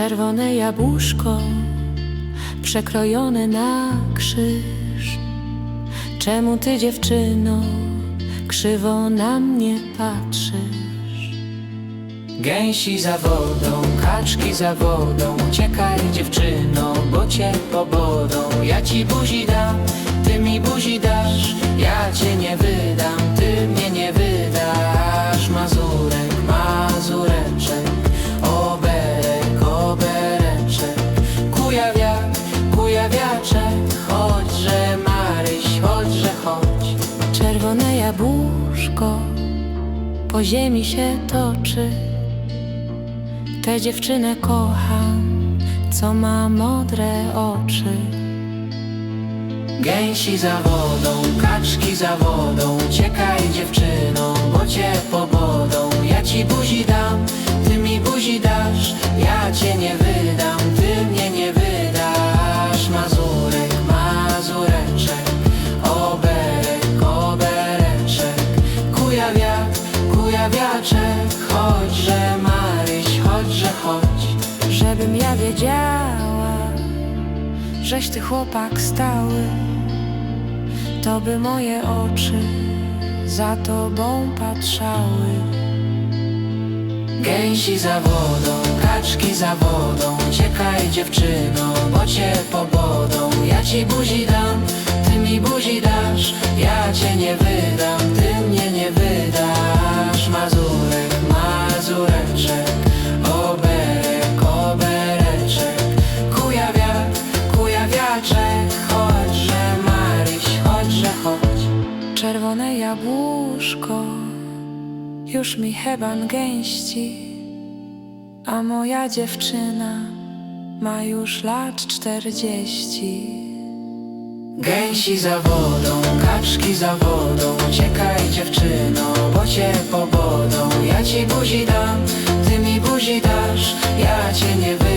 Czerwone jabłuszko Przekrojone na krzyż. Czemu ty dziewczyno Krzywo na mnie patrzysz? Gęsi za wodą, kaczki za wodą Uciekaj dziewczyno, bo cię pobodą. Ja ci buzi dam, ty mi buzi dasz kujawiaczek Chodźże Maryś, chodźże chodź. Czerwone jabłuszko Po ziemi się toczy. Tę dziewczynę kocham Co ma modre oczy. Gęsi za wodą, kaczki za wodą Uciekaj dziewczyno, bo wiedziała Żeś ty chłopak stały. To by moje oczy Za tobą patrzały. Gęsi za wodą, kaczki za wodą Uciekaj dziewczyno, bo cię pobodą Ja ci buzi dam, ty mi buzi dasz Ja cię nie wydam, jabłuszko Już mi heban gęści A moja dziewczyna Ma już lat czterdzieści. Gęsi za wodą, kaczki za wodą Uciekaj dziewczyno, bo cię pobodą Ja ci buzi dam, ty mi buzi dasz Ja cię nie wydam,